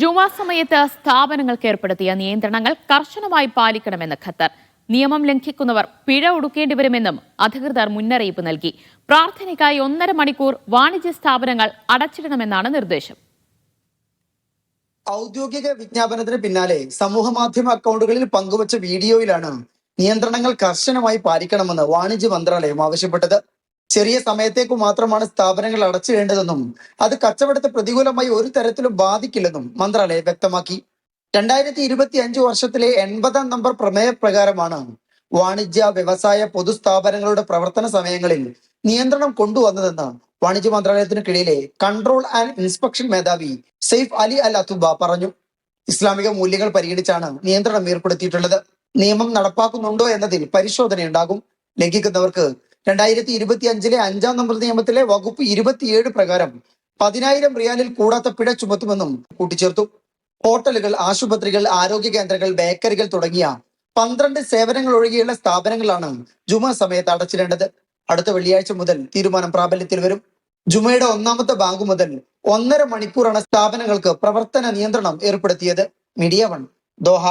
ജുമ സമയത്ത് സ്ഥാപനങ്ങൾക്ക് ഏർപ്പെടുത്തിയ നിയന്ത്രണങ്ങൾ കർശനമായി പാലിക്കണമെന്ന് ഖത്തർ. നിയമം ലംഘിക്കുന്നവർ പിഴ ഒടുക്കേണ്ടി വരുമെന്നും അധികൃതർ മുന്നറിയിപ്പ് നൽകി. പ്രാർത്ഥനയ്ക്കായി ഒന്നര മണിക്കൂർ വാണിജ്യ സ്ഥാപനങ്ങൾ അടച്ചിടണമെന്നാണ് നിർദ്ദേശം. ഔദ്യോഗിക വിജ്ഞാപനത്തിന് പിന്നാലെ സമൂഹ മാധ്യമ അക്കൗണ്ടുകളിൽ പങ്കുവച്ച വീഡിയോയിലാണ് നിയന്ത്രണങ്ങൾ കർശനമായി പാലിക്കണമെന്ന് വാണിജ്യ മന്ത്രാലയം ആവശ്യപ്പെട്ടത്. ചെറിയ സമയത്തേക്ക് മാത്രമാണ് സ്ഥാപനങ്ങൾ അടച്ചിടേണ്ടതെന്നും അത് കച്ചവടത്തെ പ്രതികൂലമായി ഒരു തരത്തിലും ബാധിക്കില്ലെന്നും മന്ത്രാലയം വ്യക്തമാക്കി. രണ്ടായിരത്തി ഇരുപത്തി അഞ്ച് വർഷത്തിലെ എൺപതാം നമ്പർ പ്രമേയ പ്രകാരമാണ് വാണിജ്യ വ്യവസായ പൊതുസ്ഥാപനങ്ങളുടെ പ്രവർത്തന സമയങ്ങളിൽ നിയന്ത്രണം കൊണ്ടുവന്നതെന്ന് വാണിജ്യ മന്ത്രാലയത്തിന് കീഴിലെ കൺട്രോൾ ആൻഡ് ഇൻസ്പെക്ഷൻ മേധാവി സെയ്ഫ് അലി അൽ അത്തുബ പറഞ്ഞു. ഇസ്ലാമിക മൂല്യങ്ങൾ പരിഗണിച്ചാണ് നിയന്ത്രണം ഏർപ്പെടുത്തിയിട്ടുള്ളത്. നിയമം നടപ്പാക്കുന്നുണ്ടോ എന്നതിൽ പരിശോധനയുണ്ടാകും. ലംഘിക്കുന്നവർക്ക് രണ്ടായിരത്തി ഇരുപത്തി അഞ്ചിലെ അഞ്ചാം നമ്പർ നിയമത്തിലെ വകുപ്പ് ഇരുപത്തിയേഴ് പ്രകാരം പതിനായിരം റിയാലിൽ കൂടാത്ത പിഴ ചുമത്തുമെന്നും കൂട്ടിച്ചേർത്തു. ഹോട്ടലുകൾ ആശുപത്രികൾ ആരോഗ്യ കേന്ദ്രങ്ങൾ ബേക്കറികൾ തുടങ്ങിയ പന്ത്രണ്ട് സേവനങ്ങൾ ഒഴികെയുള്ള സ്ഥാപനങ്ങളാണ് ജുമാ സമയത്ത് അടച്ചിടേണ്ടത്. അടുത്ത വെള്ളിയാഴ്ച മുതൽ തീരുമാനം പ്രാബല്യത്തിൽ വരും. ജുമയുടെ ഒന്നാമത്തെ ബാങ്ക് മുതൽ ഒന്നര മണിക്കൂറാണ് സ്ഥാപനങ്ങൾക്ക് പ്രവർത്തന നിയന്ത്രണം ഏർപ്പെടുത്തിയത്. Media One Doha.